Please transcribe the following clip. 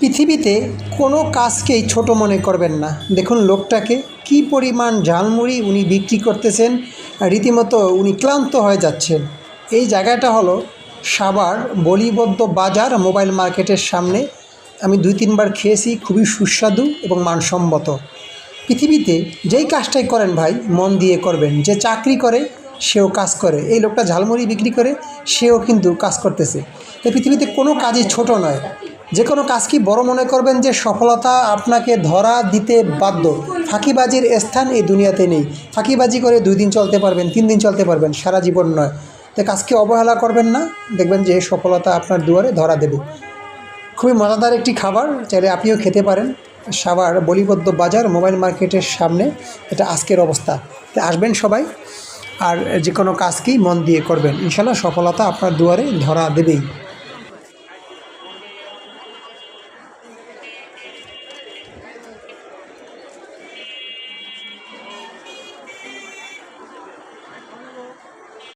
পৃথিবীতে কোনো কাজকেই ছোট মনে করবেন না। দেখুন লোকটাকে কি পরিমাণ ঝালমুড়ি উনি বিক্রি করতেছেন, রীতিমতো উনি ক্লান্ত হয়ে যাচ্ছেন। এই জায়গাটা হলো সাবার বলিবদ্ধ বাজার মোবাইল মার্কেটের সামনে। আমি দুই তিনবার খেয়েছি, খুবই সুস্বাদু এবং মানসম্মত। পৃথিবীতে যেই কাজটাই করেন ভাই, মন দিয়ে করবেন। যে চাকরি করে, সেও কাজ করে। এই লোকটা ঝালমুড়ি বিক্রি করে, সেও কিন্তু কাজ করতেছে। এই পৃথিবীতে কোনো কাজই ছোট নয়। যে কোনো কাজকে বড় মনে করবেন যে সফলতা আপনাকে ধরা দিতে বাধ্য? ফাঁকিবাজির স্থান এই দুনিয়াতে নেই। ফাঁকিবাজি করে দুই দিন চলতে পারবেন, তিন দিন চলতে পারবেন, সারা জীবন নয়। তো কাজকে অবহেলা করবেন না, দেখবেন যে সফলতা আপনার দুয়ারে ধরা দেবে। খুবই মজাদার একটি খাবার, চাইলে আপনিও খেতে পারেন। সাভার বলিবদ্ধ বাজার, মোবাইল মার্কেটের সামনে। এটা আজকের অবস্থা। তো আসবেন সবাই, আর যে কোনো কাজকেই মন দিয়ে করবেন। ইনশাল্লাহ সফলতা আপনার দুয়ারে ধরা দেবেই।